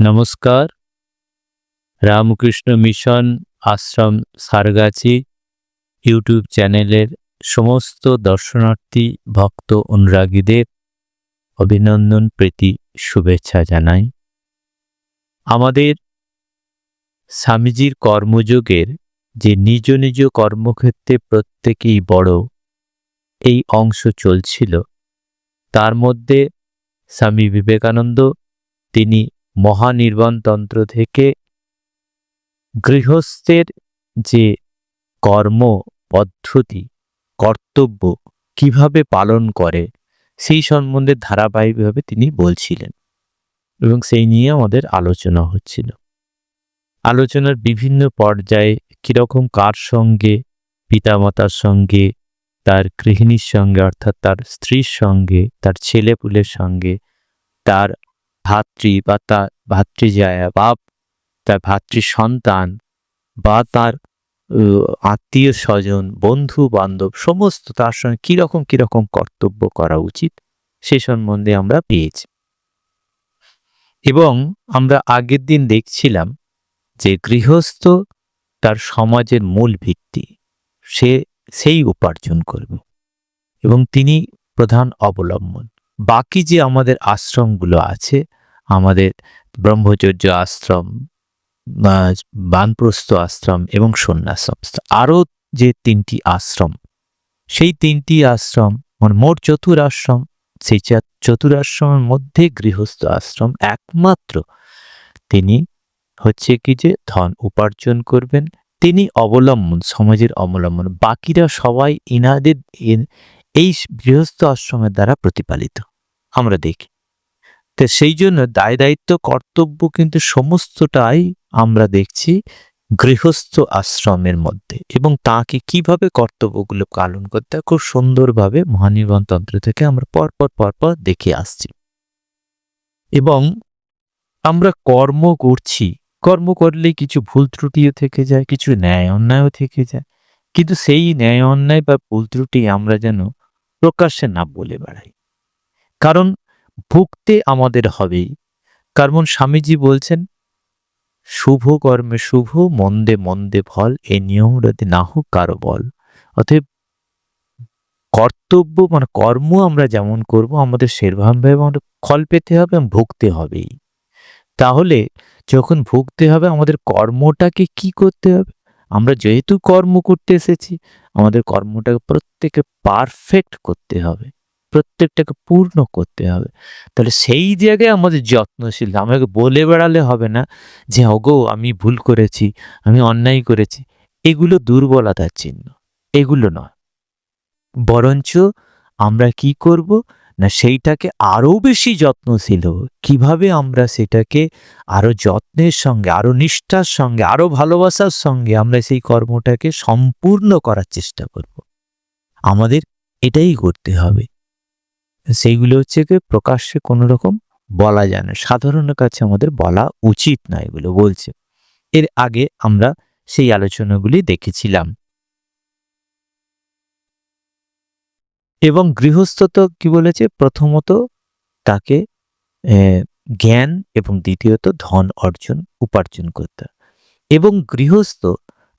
নমস্কার। Ramakrishna mission ashram Sargachhi YouTube চ্যানেলের সমস্ত দর্শনার্থী ভক্ত অনুরাগীদের অভিনন্দন, প্রীতি, শুভেচ্ছা জানাই। আমাদের স্বামীজির কর্মযোগের যে নিজ নিজ কর্মক্ষেত্রে প্রত্যেকেই বড় এই অংশ চলছিল, তার মধ্যে স্বামী বিবেকানন্দ, তিনি মহানির্বাণতন্ত্র থেকে গৃহস্থের যে কর্ম, পদ্ধতি, কর্তব্য কীভাবে পালন করে, সেই সম্বন্ধে ধারাবাহিকভাবে তিনি বলছিলেন এবং সেই নিয়ে আমাদের আলোচনা হচ্ছিল। আলোচনার বিভিন্ন পর্যায়ে কীরকম কার সঙ্গে, পিতামাতার সঙ্গে, তার গৃহিণীর সঙ্গে, অর্থাৎ তার স্ত্রীর সঙ্গে, তার ছেলেপুলের সঙ্গে, তার ভাতৃ বা তার ভাতৃজায়া বা তার ভাতৃ সন্তান বা তার আত্মীয় স্বজন, বন্ধু বান্ধব, সমস্ত তার সঙ্গে কীরকম কীরকম কর্তব্য করা উচিত সে সম্বন্ধে আমরা পেয়েছি। এবং আমরা আগের দিন দেখছিলাম যে গৃহস্থ তার সমাজের মূল ভিত্তি, সে সেই উপার্জন করবে এবং তিনি প্রধান অবলম্বন। বাকি যে আমাদের আশ্রমগুলো আছে, আমাদের ব্রহ্মচর্য আশ্রম বানপ্রস্থ আশ্রম এবং সন্ন্যাস আরও যে তিনটি আশ্রম, সেই তিনটি আশ্রম মানে মোট চতুর আশ্রম, সেই চা- চতুরাশ্রমের মধ্যে গৃহস্থ আশ্রম একমাত্র। তিনি হচ্ছে কি যে ধন উপার্জন করবেন, তিনি অবলম্বন, সমাজের অবলম্বন, বাকিরা সবাই ইনাদের, এই গৃহস্থ আশ্রমের দ্বারা প্রতিপালিত। আমরা দেখি। তো সেই জন্য দায় দায়িত্ব, কর্তব্য কিন্তু সমস্তটাই আমরা দেখছি গৃহস্থ আশ্রমের মধ্যে এবং তাকে কীভাবে কর্তব্যগুলো পালন করতে খুব সুন্দরভাবে মহানির্বাণ তন্ত্র থেকে আমরা পরপর পরপর দেখে আসছি। এবং আমরা কর্ম করছি। কর্ম করলে কিছু ভুল ত্রুটিও থেকে যায়, কিছু ন্যায় অন্যায়ও থেকে যায়। কিন্তু সেই ন্যায় অন্যায় বা ভুল ত্রুটি আমরা যেন প্রকাশ্যে না বলে বেড়াই। কারণ ভুগতে আমাদের হবেই। কারণ স্বামীজি বলছেন, শুভ কর্মে শুভ, মন্দে মন্দে ফল, এ নিয়ম যদি না হোক কারও বল। অতএব কর্তব্য মানে কর্ম আমরা যেমন করব, আমাদের সেরভাবে আমাদের ফল পেতে হবে, এবং ভুগতে হবেই। তাহলে যখন ভুগতে হবে, আমাদের কর্মটাকে কি করতে হবে? আমরা যেহেতু কর্ম করতে এসেছি, আমাদের কর্মটাকে প্রত্যেকে পারফেক্ট করতে হবে। প্রত্যেকটাকে পূর্ণ করতে হবে। তাহলে সেই জায়গায় আমাদের যত্নশীল, আমাকে বলে বেড়ালে হবে না যে, ওগো, আমি ভুল করেছি, আমি অন্যায় করেছি। এগুলো দুর্বলতার চিহ্ন, এগুলো নয়। বরঞ্চ আমরা কি করব না সেইটাকে আরও বেশি যত্নশীল কীভাবে আমরা সেটাকে আরও যত্নের সঙ্গে, আরও নিষ্ঠার সঙ্গে, আরও ভালোবাসার সঙ্গে আমরা সেই কর্মটাকে সম্পূর্ণ করার চেষ্টা করব? আমাদের এটাই করতে হবে। সেইগুলো হচ্ছে কি প্রকাশ্যে কোনো রকম বলা যায় না। সাধারণের কাছে আমাদের বলা উচিত না এগুলো বলছে। এর আগে আমরা সেই আলোচনাগুলি দেখেছিলাম। এবং গৃহস্থ তো কি বলেছে? প্রথমত তাকে জ্ঞান এবং দ্বিতীয়ত ধন অর্জন, উপার্জন করতে। এবং গৃহস্থ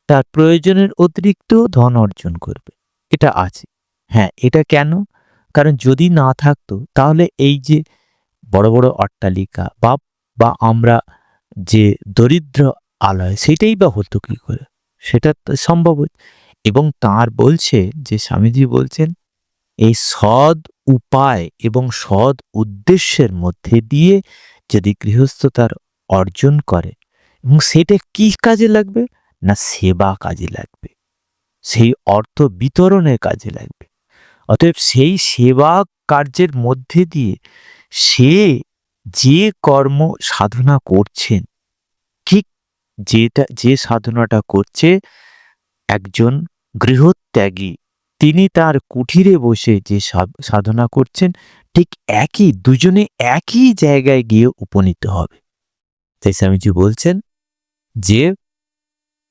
তার প্রয়োজনের অতিরিক্ত ধন অর্জন করবে। এটা আছে। হ্যাঁ এটা কেন? কারণ যদি না থাকতো, তাহলে এই যে বড় বড় অট্টালিকা বা বা আমরা যে দরিদ্র আলয়, সেটাই বা হতো কি করে? সেটা তো সম্ভব এবং তার বলছে যে, স্বামীজি বলছেন, এই সৎ উপায় এবং সৎ উদ্দেশ্যের মধ্যে দিয়ে যদি গৃহস্থ তার অর্জন করে, এবং সেটা কি কাজে লাগবে? না সেবা কাজে লাগবে। সেই অর্থ বিতরণের কাজে লাগবে। অতএব সেই সেবা কার্যের মধ্যে দিয়ে সে যে কর্ম সাধনা করছেন, ঠিক যেটা, যে সাধনাটা করছে, একজন গৃহত্যাগী, তিনি তার কুঠিরে বসে যে সাধনা করছেন, ঠিক একই, দুজনে একই জায়গায় গিয়ে উপনীত হবে। তাই স্বামীজি বলছেন যে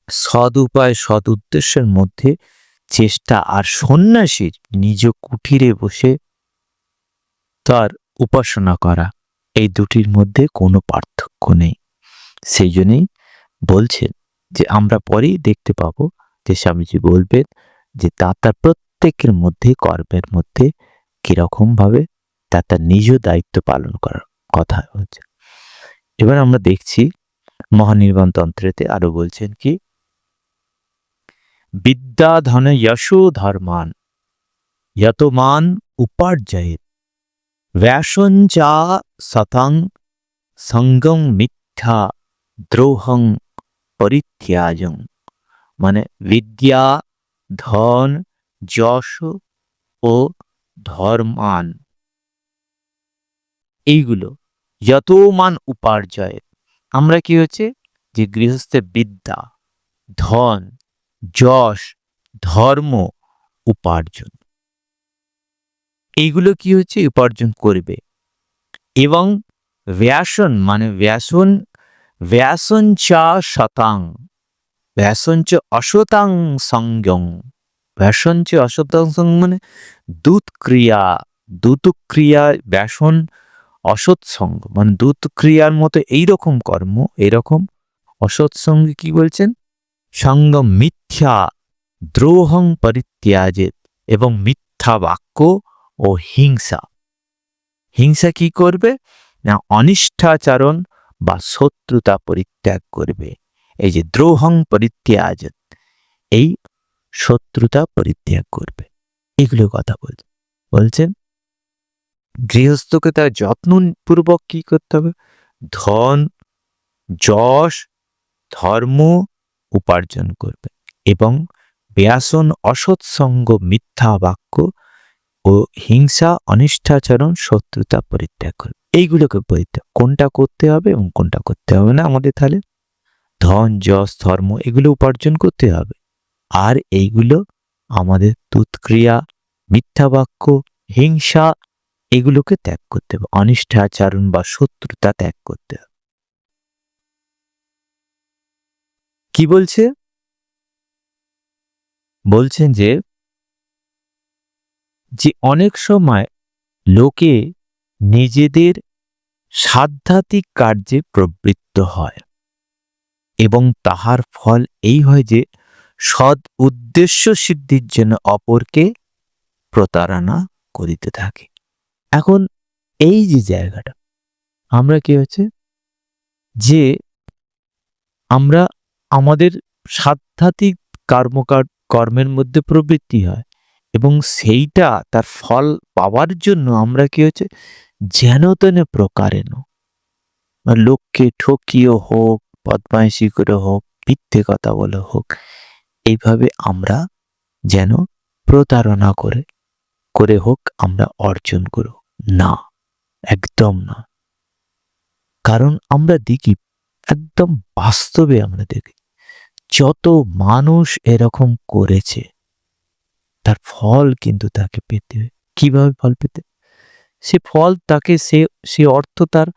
সদ উপায় সদ উদ্দেশ্যের মধ্যে চেষ্টা আর সন্ন্যাসীর নিজ কুঠিরে বসে তার উপাসনা করা। এই দুটির মধ্যে কোনো পার্থক্য নেই। সেই জন্যেই বলছেন যে, আমরা পরেই দেখতে পাবো যে স্বামীজি বলবেন যে তা তার প্রত্যেকের মধ্যে, কর্মের মধ্যে কীরকম ভাবে তা তার নিজ দায়িত্ব পালন করার কথা হচ্ছে। এবার আমরা দেখছি মহানির্বাণ তন্ত্রেতে আরও বলছেন কি বিদ্যা ধন যশো ধর্মান যতমান উপার্জয়েত। ব্যাসন চা সতং সঙ্গম মিথ্যা দ্রোহং পরিত্যাজং। মানে বিদ্যা, ধন, যশ ও ধর্মান। এইগুলো যত মান উপার্জয় আমরা কি হচ্ছে? যে গৃহস্থের বিদ্যা, ধন যশ, ধর্ম, উপার্জন। এইগুলো কি হচ্ছে? উপার্জন করবে। এবং ব্যাসন মানে ব্যাসন ব্যাসন চা শতাং, ব্যাসন চ অশতাং সংযং ব্যাসন চ অশতাং সং মানে দূত ক্রিয়া দূত ক্রিয়া, ব্যাসন অসৎসঙ্গ মানে দূত ক্রিয়ার মতো এইরকম কর্ম, এইরকম অসৎসঙ্গে কি বলছেন? সঙ্গ মিথ্যা দ্রোহং পরিত্যাজেত এবং মিথ্যা বাক্য ও হিংসা। হিংসা কি করবে? না, অনিষ্ঠাচারণ বা শত্রুতা পরিত্যাগ করবে। এই যে দ্রোহং পরিত্যাজেত, এই শত্রুতা পরিত্যাগ করবে। এগুলো কথা বলছে বলছেন? গৃহস্থকে তার যত্নপূর্বক কি করতে হবে? ধন, যশ, ধর্ম উপার্জন করবে। এবং ব্যাসন অসৎসঙ্গ মিথ্যা বাক্য ও হিংসা, অনিষ্ঠাচরণ, শত্রুতা পরিত্যাগ করবে। এইগুলোকে পরিত্যাগ, কোনটা করতে হবে এবং কোনটা করতে হবে না আমাদের তাহলে? ধন, যশ, ধর্ম, এগুলো উপার্জন করতে হবে। আর এইগুলো আমাদের তুৎক্রিয়া, মিথ্যা বাক্য, হিংসা, এগুলোকে ত্যাগ করতে হবে। অনিষ্ঠাচরণ বা শত্রুতা ত্যাগ করতে হবে। কি বলছে? বলছেন যে যে অনেক সময় লোকে নিজেদের সাধ্যাত্মিক কার্যে প্রবৃত্ত হয় এবং তাহার ফল এই হয় যে, সৎ উদ্দেশ্য সিদ্ধির জন্য অপরকে প্রতারণা করিতে থাকে। এখন এই যে জায়গাটা, আমরা কি হচ্ছে? যে আমরা আমাদের সাধ্যাত্মিক কর্মকার, কর্মের মধ্যে প্রবৃত্তি হয় এবং সেইটা তার ফল পাওয়ার জন্য আমরা কি হচ্ছে, যেন তেন প্রকারেণ। বা লোককে ঠকিয়ে হোক, বদমাইশি করে হোক, মিথ্যে কথা বলে হোক, এইভাবে আমরা যেন প্রতারণা করে করে হোক, আমরা অর্জন করব না, একদম না। কারণ আমরা দেখি, একদম বাস্তবে আমরা দেখি যত মানুষ এরকম করেছে, তার ফল কিন্তু তাকে পেতে কীভাবে ফল পেতে? সে ফল তাকে, সে সে অর্থ তার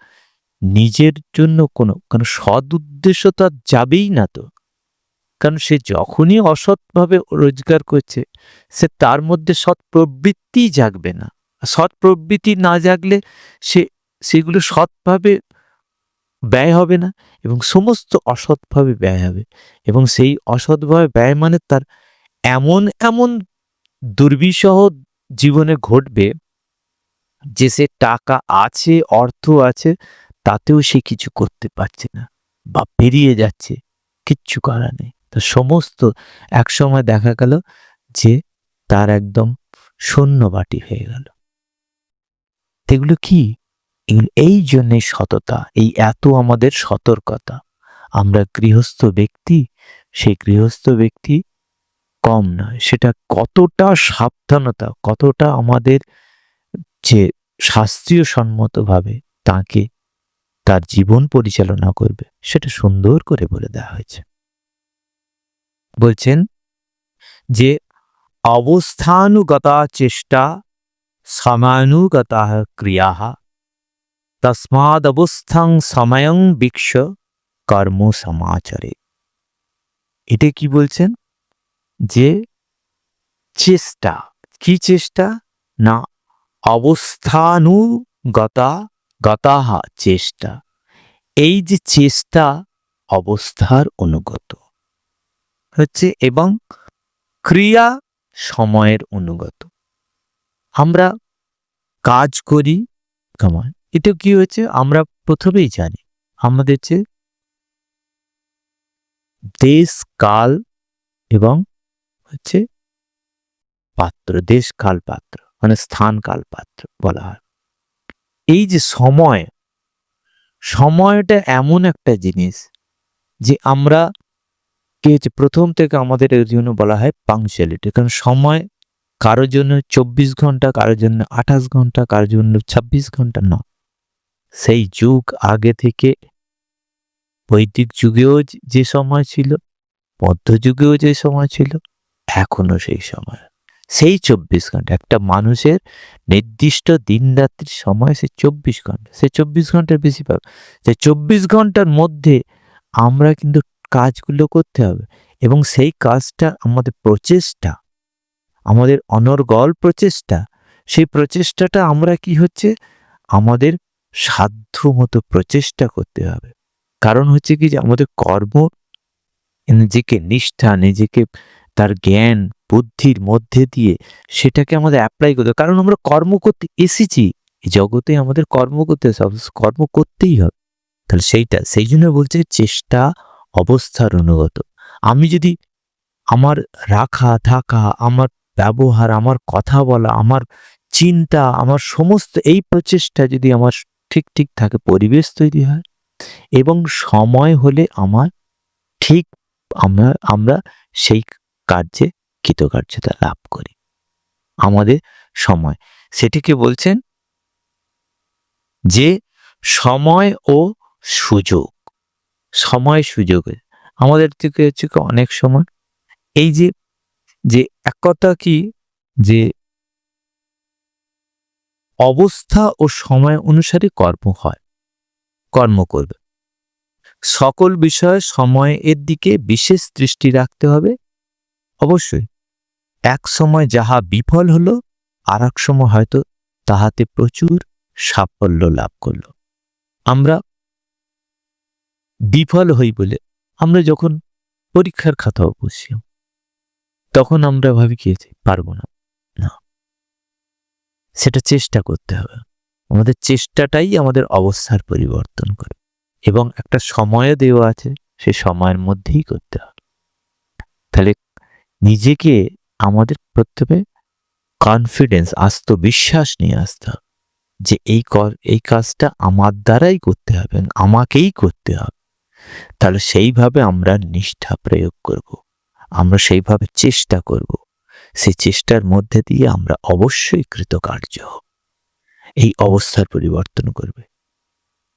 নিজের জন্য কোনো, কারণ সৎ উদ্দেশ্য তার যাবেই না তো। কারণ সে যখনই অসৎভাবে রোজগার করছে, সে তার মধ্যে সৎ প্রবৃত্তি জাগবে না। সৎ প্রবৃত্তি না জাগলে সে, সেগুলো সৎভাবে ব্যয় হবে না এবং সমস্ত অসৎভাবে ব্যয় হবে এবং সেই অসৎভাবে ব্যয় মানে তার এমন এমন দুর্বিষহ জীবনে ঘটবে যে সে টাকা আছে, অর্থ আছে, তাতেও সে কিছু করতে পারছে না বা পেরিয়ে যাচ্ছে, কিচ্ছু করার নেই। তো সমস্ত একসময় দেখা গেল যে তার একদম শূন্য বাটি হয়ে গেল। এগুলো কি? এই জন্যে সততা, এই এত আমাদের সতর্কতা। আমরা গৃহস্থ ব্যক্তি সেই গৃহস্থ ব্যক্তি কম নয়। সেটা কতটা সাবধানতা, কতটা আমাদের যে শাস্ত্রীয় সম্মতভাবে তাকে তার জীবন পরিচালনা করবে, সেটা সুন্দর করে বলে দেওয়া হয়েছে। বলছেন যে, অবস্থানুগতা চেষ্টা, সমানুগতা ক্রিয়া তসমাদবস্থাং সময়ং বিক্ষ কর্ম সমাচারে এটা কি বলছেন যে চেষ্টা কি চেষ্টা না অবস্থানুগতা গতাহা চেষ্টা এই যে চেষ্টা অবস্থার অনুগত হচ্ছে এবং ক্রিয়া সময়ের অনুগত আমরা কাজ করি সময় এটা কি হচ্ছে আমরা প্রথমেই জানি আমাদের যে দেশ, কাল এবং হচ্ছে পাত্র, দেশ, কাল পাত্র মানে স্থান, কাল পাত্র বলা হয়। এই যে সময়, সময়টা এমন একটা জিনিস যে আমরা কি হচ্ছে প্রথম থেকে আমাদের এর জন্য বলা হয় পাংচুয়ালিটি কারণ সময় কারোর জন্য চব্বিশ ঘণ্টা, কারোর জন্য আঠাশ ঘণ্টা, কারোর জন্য ছাব্বিশ ঘণ্টা না সেই যুগ আগে থেকে। বৈদিক যুগেও যে সময় ছিল মধ্যযুগেও যে সময় ছিল, এখনও সেই সময়। সেই চব্বিশ ঘণ্টা, একটা মানুষের নির্দিষ্ট দিন রাত্রির সময় সে চব্বিশ ঘণ্টা, সে চব্বিশ ঘণ্টার বেশি পাবে। সে চব্বিশ ঘণ্টার মধ্যে আমরা কিন্তু কাজগুলো করতে হবে এবং সেই কাজটা, আমাদের প্রচেষ্টা, আমাদের অনর্গল প্রচেষ্টা, সেই প্রচেষ্টাটা আমরা কি হচ্ছে? আমাদের সাধ্য মতো প্রচেষ্টা করতে হবে। কারণ হচ্ছে কি যে আমাদের কর্ম নিজেকে নিষ্ঠা, নিজেকে তার জ্ঞান, বুদ্ধির মধ্যে দিয়ে সেটাকে আমাদের অ্যাপ্লাই করতে কারণ আমরা কর্ম করতে এসেছি জগতে আমাদের কর্ম করতে কর্ম করতেই হবে। তাহলে সেইটা, সেই জন্য বলছে চেষ্টা অবস্থার অনুগত। আমি যদি আমার রাখা, থাকা, আমার ব্যবহার, আমার কথা বলা, আমার চিন্তা, আমার সমস্ত এই প্রচেষ্টা যদি আমার ঠিক ঠিক থাকে, পরিবেশ তৈরি হয় এবং সময় হলে আমার ঠিক আমরা আমরা সেই কার্যে, কৃতকার্যতা লাভ করি। আমাদের সময়। সেটিকে বলছেন যে সময় ও সুযোগ। সময় সুযোগে। আমাদের থেকে হচ্ছে অনেক সময়। এই যে যে এক কথা কি যে অবস্থা ও সময় অনুসারে কর্ম হয়, কর্ম করবে। সকল বিষয়ে সময় এর দিকে বিশেষ দৃষ্টি রাখতে হবে। অবশ্যই, এক সময় যাহা বিফল হলো আর এক সময় হয়তো তাহাতে প্রচুর সাফল্য লাভ করল। আমরা বিফল হই বলে আমরা যখন পরীক্ষার খাতাও বসি, তখন আমরা ভাবি কি পারব না। সেটা চেষ্টা করতে হবে আমাদের চেষ্টাটাই আমাদের অবস্থার পরিবর্তন করে এবং একটা সময়ও দেওয়া আছে, সে সময়ের মধ্যেই করতে হবে তাহলে নিজেকে আমাদের প্রথমে কনফিডেন্স আত্মবিশ্বাস নিয়ে আসতে হবে যে এই এই কাজটা আমার দ্বারাই করতে হবে, আমাকেই করতে হবে তাহলে সেইভাবে আমরা নিষ্ঠা প্রয়োগ করব। আমরা সেইভাবে চেষ্টা করব। সেই চেষ্টার মধ্যে দিয়ে আমরা অবশ্যই কৃতকার্য। এই অবস্থার পরিবর্তন করবে।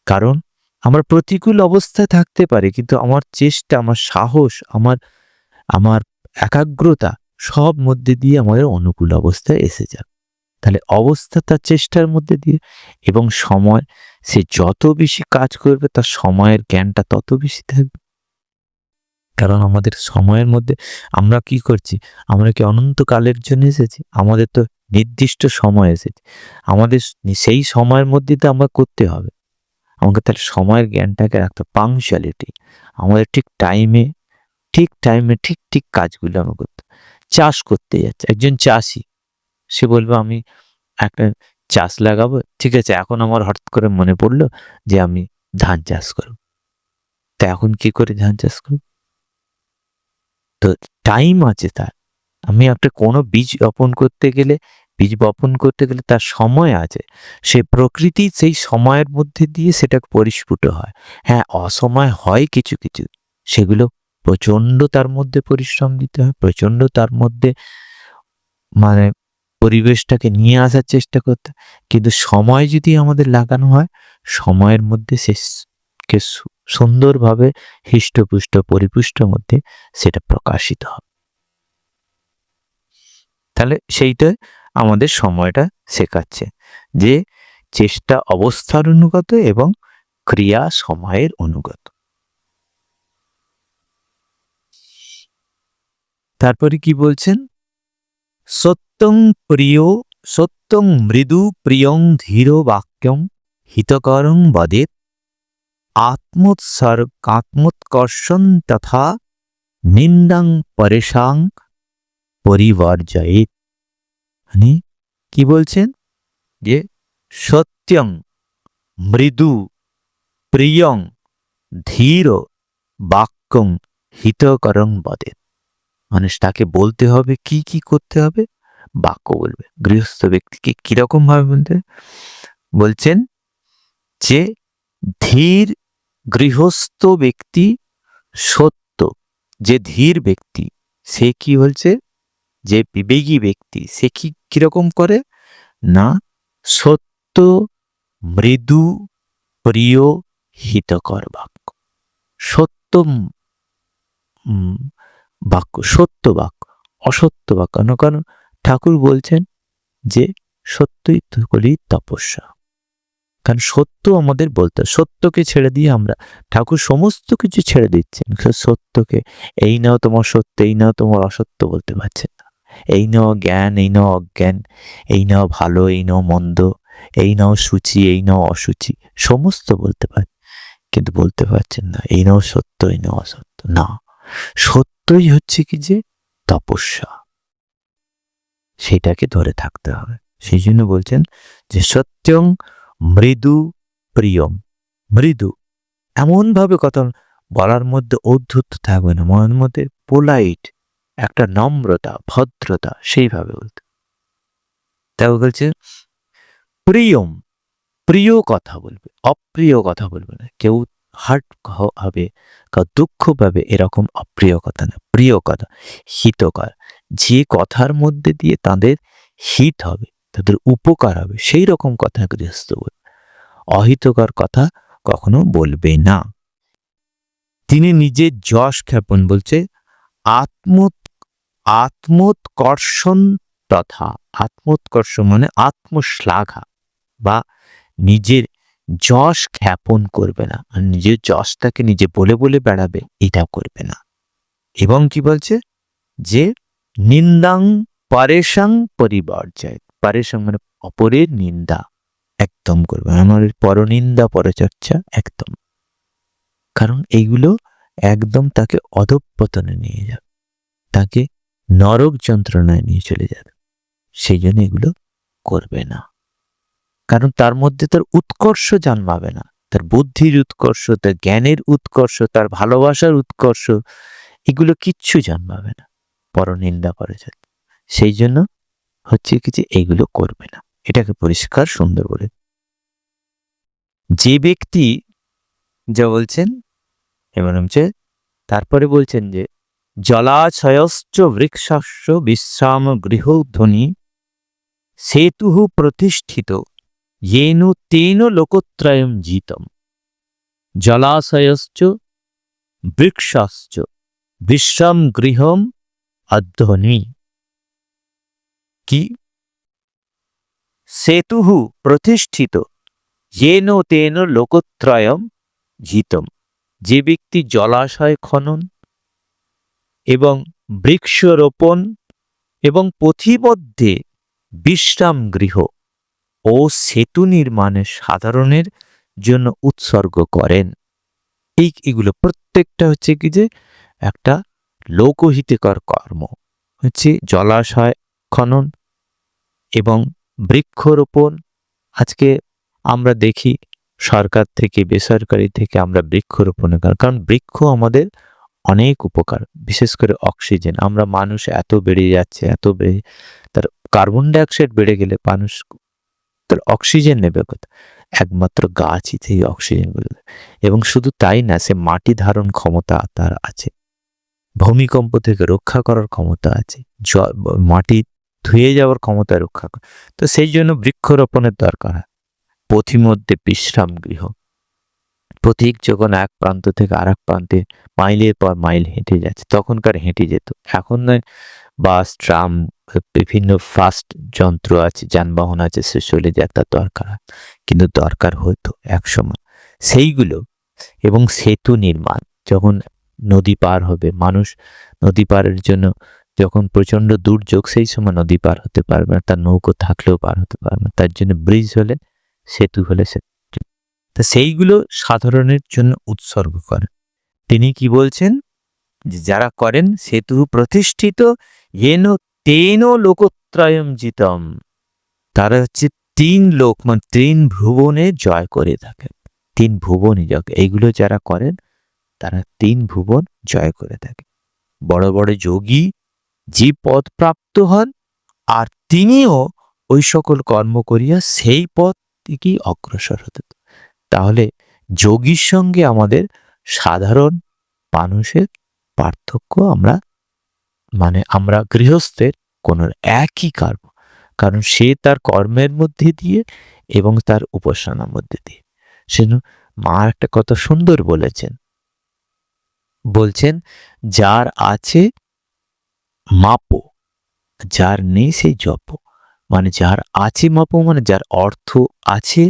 কারণ আমরা প্রতিকূল অবস্থায় থাকতে পারি, কিন্তু আমার চেষ্টা, আমার সাহস, আমার আমার একাগ্রতা সব মধ্যে দিয়ে আমাদের অনুকূল অবস্থায় এসে যাবে। তাহলে অবস্থা তার চেষ্টার মধ্যে দিয়ে এবং সময়, সে যত বেশি কাজ করবে, তার সময়ের জ্ঞানটা তত বেশি থাকবে। কারণ আমাদের সময়ের মধ্যে আমরা কি করছি? আমরা কি অনন্তকালের জন্য এসেছি? আমাদের তো নির্দিষ্ট সময় এসেছে। আমাদের সেই সময়ের মধ্যে তো আমরা করতে হবে। আমাকে তাহলে সময়ের জ্ঞানটাকে রাখতে পাংচুয়ালিটি আমাদের ঠিক টাইমে ঠিক টাইমে ঠিক ঠিক কাজগুলো আমরা করতে চাষ করতে যাচ্ছে। একজন চাষি, সে বলবে, আমি একটা চাষ লাগাবো। ঠিক আছে, এখন আমার হঠাৎ করে মনে পড়ল যে আমি ধান চাষ করব। তা এখন কি করে ধান চাষ করব? তো টাইম আছে তার। আমি একটা কোনো বীজ বপন করতে গেলে, বীজ বপন করতে গেলে তার সময় আছে। সে প্রকৃতি সেই সময়ের মধ্যে দিয়ে সেটা পরিস্ফুট হয়। হ্যাঁ অসময় হয় কিছু কিছু। সেগুলো প্রচণ্ড তার মধ্যে পরিশ্রম দিতে হয়, প্রচণ্ড তার মধ্যে মানে পরিবেশটাকে নিয়ে আসার চেষ্টা করতে। কিন্তু সময় যদি আমাদের লাগানো হয়, সময়ের মধ্যে সু- সুন্দরভাবে হৃষ্টপুষ্ট পরিপুষ্ট মধ্যে সেটা প্রকাশিত হবে। তাহলে সেইটা আমাদের সময়টা শেখাচ্ছে যে চেষ্টা অবস্থার অনুগত এবং ক্রিয়া সময়ের অনুগত। তারপরে কি বলছেন? সত্যং প্রিয়, সত্যং মৃদু প্রিয়ং ধীর বাক্যং হিতকরং বদেত আত্মোৎসর্গ আত্মোৎকর্ষণ তথা নিন্দাং পরেশাং পরিবর্জয়েত মানে কি বলছেন যে সত্যং মৃদু প্রিয়ং ধীর বাক্যং হিতকরং বদেত মানুষ তাকে বলতে হবে কি কি করতে হবে বাক্য বলবে গৃহস্থ ব্যক্তিকে কীরকম ভাবে বলতে? বলছেন যে ধীর গৃহস্থ ব্যক্তি সত্য, যে ধীর ব্যক্তি, সে কি বলছে? যে বিবেকী ব্যক্তি, সে কি কীরকম করে? না, সত্য মৃদু প্রিয় হিতকর বাক্য। সত্য বাক্য সত্য বাক্য, অসত্য বাক্য। কারণ ঠাকুর বলছেন যে সত্যই তপস্যা। কারণ সত্য আমাদের বলতে হয়। সত্যকে ছেড়ে দিয়ে আমরা ঠাকুর সমস্ত কিছু ছেড়ে দিচ্ছেন সত্যকে এই নাও তোমার সত্য এই নাও তোমার অসত্য বলতে পারছেন না এই নাও জ্ঞান এই নাও অজ্ঞান এই নাও ভালো এই নাও মন্দ এই নাও সূচি এই নাও অসুচি সমস্ত বলতে পারে কিন্তু বলতে পারছেন না এই নাও সত্য এই নাও অসত্য না সত্যই হচ্ছে কি যে তপস্যা সেটাকে ধরে থাকতে হবে সেই জন্য বলছেন যে সত্যং মৃদু প্রিয়ম। মৃদু। এমনভাবে কথা বলার মধ্যে ঔদ্ধত্য থাকবে না। মনের মধ্যে পোলাইট, একটা নম্রতা, ভদ্রতা, সেইভাবে বলতে। তাই বলছে, প্রিয়ম, প্রিয় কথা বলবে, অপ্রিয় কথা বলবে না। কেউ হার্ট হবে, কেউ দুঃখ পাবে, এরকম অপ্রিয় কথা না, প্রিয় কথা, হিতকর। যে কথার মধ্যে দিয়ে তাদের হিত হবে তাদের উপকার হবে, সেই রকম কথা গৃহস্থ বলবে অহিতকর কথা কখনো বলবে না। তিনি নিজের যশ খ্যাপন বলছে আত্ম আত্মোৎকর্ষণ তথা, আত্মোৎকর্ষ মানে আত্মশ্লাঘা বা নিজের যশ খ্যাপন করবে না। আর নিজের যশটাকে নিজে বলে বলে বেড়াবে এটা করবে না। এবং কি বলছে? যে নিন্দাং, পারেশাং পরিবর্যায় পারেশাং মানে অপরের নিন্দা, একদম করবে। আমার পরনিন্দা, পরচর্চা, একদম। কারণ এইগুলো একদম তাকে অধঃপতনে নিয়ে যাবে। তাকে নরক যন্ত্রণায় নিয়ে চলে যাবে। সেই জন্য এগুলো করবে না। কারণ তার মধ্যে তার উৎকর্ষ জন্মাবে না। তার বুদ্ধির উৎকর্ষ, তার জ্ঞানের উৎকর্ষ, তার ভালোবাসার উৎকর্ষ, এগুলো কিচ্ছু জন্মাবে না। পরনিন্দা যাবে সেই জন্য হচ্ছে কি যে এইগুলো করবে না। এটাকে পরিষ্কার সুন্দর করে। যে ব্যক্তি যা বলছেন, এমন হচ্ছে, তারপরে বলছেন যে, জলাশয়শ্চ বৃক্ষাস্য বিশ্রাম গৃহধ্বনি সেতু প্রতিষ্ঠিত ইয়েনু তেন লোকত্রয়ম জিতম। জলাশয়শ্চ বৃক্ষাশ্চ বিশ্রাম গৃহম অধ্বনি কি? সেতু প্রতিষ্ঠিত। येन তেন লোকত্রয়ম জিতম যে ব্যক্তি জলাশয় খনন এবং বৃক্ষরোপণ এবং পথিবদ্ধে বিশ্রাম গৃহ ও সেতু নির্মাণে সাধারণের জন্য উৎসর্গ করেন। এই এগুলো প্রত্যেকটা হচ্ছে কি যে একটা লোকহিতকর কর্ম। হচ্ছে জলাশয় খনন এবং বৃক্ষরোপণ। আজকে আমরা দেখি সরকার থেকে, বেসরকারি থেকে আমরা বৃক্ষরোপণের কারণ। কারণ বৃক্ষ আমাদের অনেক উপকার, বিশেষ করে অক্সিজেন। আমরা মানুষ এত বেড়ে যাচ্ছে, এত বেড়ে তার কার্বন ডাইঅক্সাইড বেড়ে গেলে মানুষ তার অক্সিজেন নেবে কোথা একমাত্র গাছই থেকে অক্সিজেনগুলো দেয়। এবং শুধু তাই না, সে মাটি ধারণ ক্ষমতা তার আছে। ভূমিকম্প থেকে রক্ষা করার ক্ষমতা আছে। জ- মাটি ধুয়ে যাওয়ার ক্ষমতা রক্ষা করে তো সেই জন্য বৃক্ষরোপণের দরকার হয়। পথিমধ্যে বিশ্রাম গৃহ। পথিক যখন এক প্রান্ত থেকে আর এক প্রান্তে মাইলের পর মাইল হেঁটে যাচ্ছে, তখনকার হেঁটে যেত। এখন বাস, ট্রাম, বিভিন্ন ফাস্ট যন্ত্র আছে, যানবাহন আছে, সে চলে যায় তার দরকার কিন্তু দরকার হতো একসময় সেইগুলো এবং সেতু নির্মাণ, যখন নদী পার হবে, মানুষ নদী পারের জন্য যখন প্রচণ্ড দুর্যোগ, সেই সময় নদী পার হতে পারবে না, তার নৌকো থাকলেও পার হতে পারবে না, তার জন্য ব্রিজ হলে, সেতু হলে সেতু তা সেইগুলো সাধারণের জন্য উৎসর্গ করেন তিনি কি বলছেন? যে যারা করেন, সেতু প্রতিষ্ঠিত येन তেন লোকত্রয়ম জিতম। তারা হচ্ছে তিন লোক মানে তিন ভুবনে জয় করে থাকে। তিন ভুবনে জয় এইগুলো যারা করেন, তারা তিন ভুবন জয় করে থাকে। বড় বড় যোগী যে পদ প্রাপ্ত হন, আর তিনিও ওই সকল কর্ম করিয়া সেই পথ থেকেই অগ্রসর হতে তাহলে যোগীর সঙ্গে আমাদের সাধারণ মানুষের পার্থক্য আমরা মানে আমরা গৃহস্থের কোন একই কর্ম কারণ সে তার কর্মের মধ্যে দিয়ে এবং তার উপাসনার মধ্যে দিয়ে। সেজন্য মা একটা কথা সুন্দর বলেছেন। বলছেন, যার আছে মাপো, যার নেই সেই জপ। মানে যার আছে মাপো মানে যার অর্থ আছে,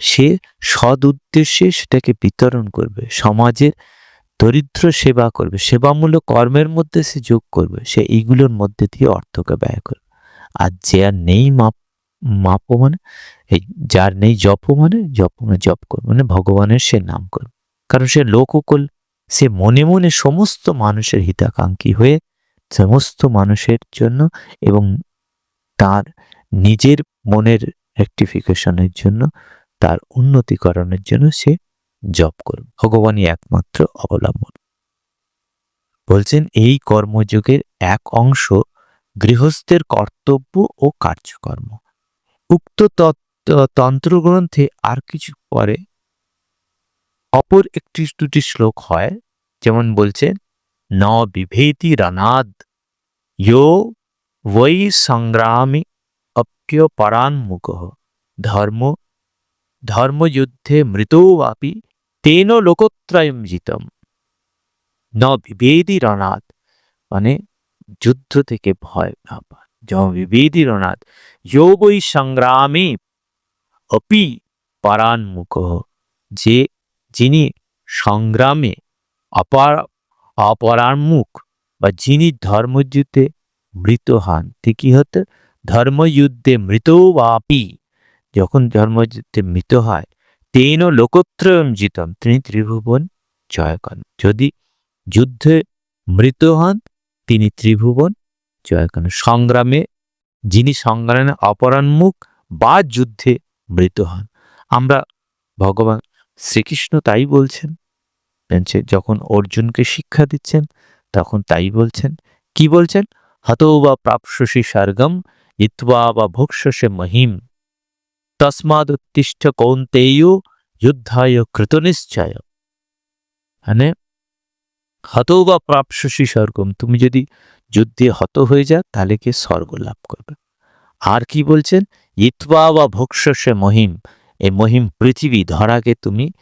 সে সদ উদ্দেশ্যে সেটাকে বিতরণ করবে। সমাজের দরিদ্র সেবা করবে। সেবামূলক কর্মের মধ্যে সে যোগ করবে। সে এইগুলোর মধ্যে দিয়ে অর্থকে ব্যয় করবে। আর যে আর নেই মাপ, মাপো মানে এই যার নেই জপ মানে জপ মানে জপ করবে। মানে ভগবানের সে নাম করবে। কারণ সে লোককল, সে মনে মনে সমস্ত মানুষের হিতাকাঙ্ক্ষী হয়ে সমস্ত মানুষের জন্য এবং তার নিজের মনের রেক্টিফিকেশনের জন্য, তার উন্নতিকরণের জন্য সে জপ করবে ভগবানই একমাত্র অবলম্বন। বলছেন, এই কর্মযোগের এক অংশ গৃহস্থের কর্তব্য ও কার্যকর্ম। উক্ত তন্ত্রগ্রন্থে আর কিছু পরে অপর একটি দুটি শ্লোক হয়, যেমন বলছে ন বিভেতি রানাদ ইয়ো বৈ সংগ্রামী অপ্য পরান্মুখ ধর্ম ধর্মযুদ্ধে মৃতৌবাপি তেন লোকত্রয়ম জিতম ন বিভেদি রণাদ মানে যুদ্ধ থেকে ভয় না যেমন বিভেদি রণাদ যোগই সংগ্রামে অপি পরান্মুখ যে যিনি সংগ্রামে অপার অপরান্মুখ বা যিনি ধর্মযুদ্ধে মৃত হন কি হতো, ধর্মযুদ্ধে মৃত বাপি। যখন ধর্মযুদ্ধে মৃত হয়, তেন লোকত্রয়ম জিতম, তিনি ত্রিভুবন জয় করেন। যদি যুদ্ধে মৃত হন, তিনি ত্রিভুবন জয় করেন। সংগ্রামে, যিনি সংগ্রামে অপরাণমুখ বা যুদ্ধে মৃত হন। আমরা ভগবান শ্রীকৃষ্ণ তাই বলছেন যখন অর্জুনকে শিক্ষা দিচ্ছেন, তখন তাই বলছেন। কি বলছেন? হতো বা প্রাপসী স্বর্গম, ইত্বা বা ভোক্ষসে মহিম। তসমাদ উত্তিষ্ঠ কৌন্তেয় যুদ্ধায় কৃতনিশ্চয় মানে হত বা প্রাপসী স্বর্গম, তুমি যদি যুদ্ধে হত হয়ে যা তাহলে কি স্বর্গ লাভ করবে? আর কি বলছেন? ইতবা বা ভোক্ষসে মহিম এই মহিম পৃথিবী ধরাকে তুমি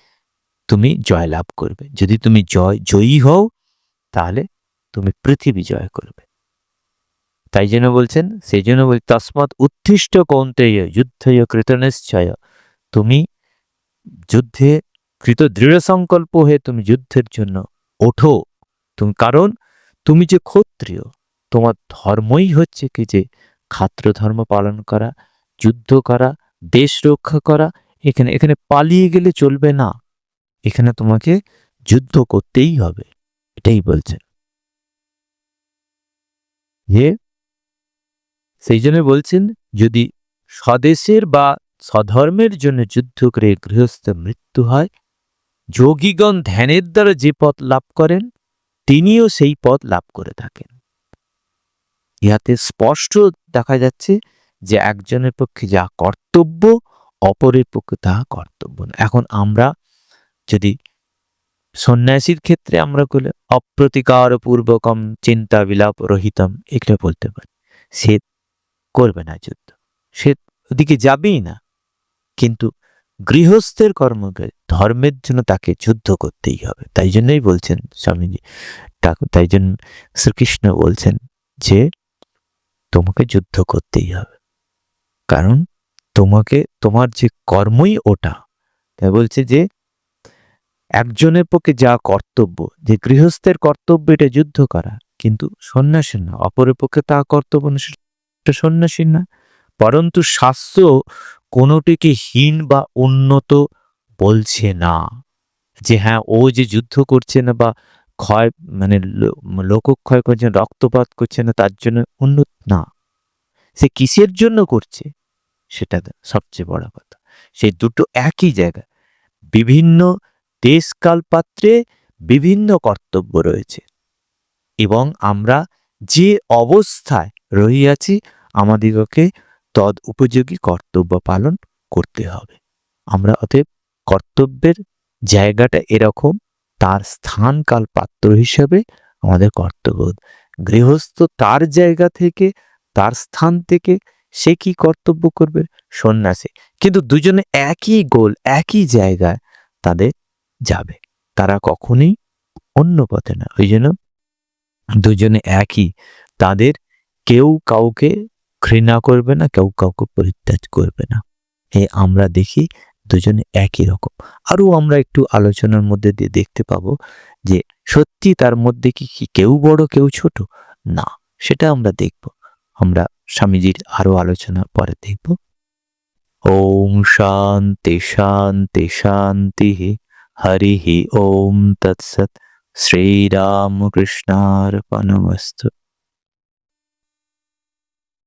তুমি জয় লাভ করবে। যদি তুমি জয়, জয়ী হও, তাহলে তুমি পৃথিবী জয় করবে। তাই জন্য বলছেন, সেই জন্য বল, তসমৎ উত্থিষ্ট কৌন্তেয় যুদ্ধয় কৃতনিশ্চয়। তুমি যুদ্ধে কৃত দৃঢ় সংকল্প হয়ে তুমি যুদ্ধের জন্য ওঠো। তুমি, কারণ তুমি যে ক্ষত্রিয়, তোমার ধর্মই হচ্ছে কি যে খাত্র ধর্ম পালন করা, যুদ্ধ করা, দেশ রক্ষা করা, এখানে এখানে পালিয়ে গেলে চলবে না। এখানে তোমাকে যুদ্ধ করতেই হবে, এটাই বলছেন যে সেই জন্য বলছেন, যদি স্বদেশের বা স্বধর্মের জন্য যুদ্ধ করে গৃহস্থ মৃত্যু হয়, যোগীগণ ধ্যানের দ্বারা যে পথ লাভ করেন, তিনিও সেই পথ লাভ করে থাকেন। ইহাতে স্পষ্ট দেখা যাচ্ছে যে একজনের পক্ষে যা কর্তব্য, অপরের পক্ষে তাহা কর্তব্য না এখন আমরা যদি সন্ন্যাসীর ক্ষেত্রে আমরা করলে অপ্রতিকার পূর্বকম চিন্তা বিলাপ রহিতম এগুলো বলতে পারি। সে করবে না যুদ্ধ। সে ওদিকে যাবেই না। কিন্তু গৃহস্থের কর্মকে, ধর্মের জন্য তাকে যুদ্ধ করতেই হবে। তাই জন্যই বলছেন স্বামীজি তাই জন্য শ্রীকৃষ্ণ বলছেন যে, তোমাকে যুদ্ধ করতেই হবে। কারণ তোমাকে, তোমার যে কর্মই ওটা, তাই বলছে যে একজনের পক্ষে যা কর্তব্য, যে গৃহস্থের কর্তব্য এটা যুদ্ধ করা, কিন্তু সন্ন্যাসীর না, অপরের পক্ষে তা কর্তব্য সেটা সন্ন্যাসীর না। পরন্তু শাস্ত্র কোনোটিকে হীন বা উন্নত বলছে না। যে হ্যাঁ ও যে যুদ্ধ করছে না বা ক্ষয় মানে লোকক্ষয় করছে রক্তপাত করছে না, তার জন্য উন্নত না। সে কিসের জন্য করছে? সেটা সবচেয়ে বড় কথা। সেই দুটো একই জায়গা বিভিন্ন দেশকাল পাত্রে বিভিন্ন কর্তব্য রয়েছে এবং আমরা যে অবস্থায় রহিয়াছি, আমাদিগকে তদ উপযোগী কর্তব্য পালন করতে হবে। আমরা অতএব কর্তব্যের জায়গাটা এরকম, তার স্থান কাল পাত্র হিসাবে আমাদের কর্তব্য। গৃহস্থ তার জায়গা থেকে, তার স্থান থেকে সে কি কর্তব্য করবে? সন্ন্যাসী। কিন্তু দুজনে একই গোল, একই জায়গায় তাদের যাবে। তারা কখনোই অন্য পথে না। ওই জন্য দুজনে একই। তাদের কেউ কাউকে ঘৃণা করবে না, কেউ কাউকে পরিত্যাগ করবে না। এ আমরা দেখি দুজনে একই রকম। আরও আমরা একটু আলোচনার মধ্যে দিয়ে দেখতে পাবো যে সত্যি তার মধ্যে কি কি কেউ বড়, কেউ ছোট? না, সেটা আমরা দেখব। আমরা স্বামীজির আরও আলোচনা পরে দেখব। ওম শান্তি শান্তি শান্তি। हरि ओम तत्सत। श्री राम कृष्णार्पणमस्तु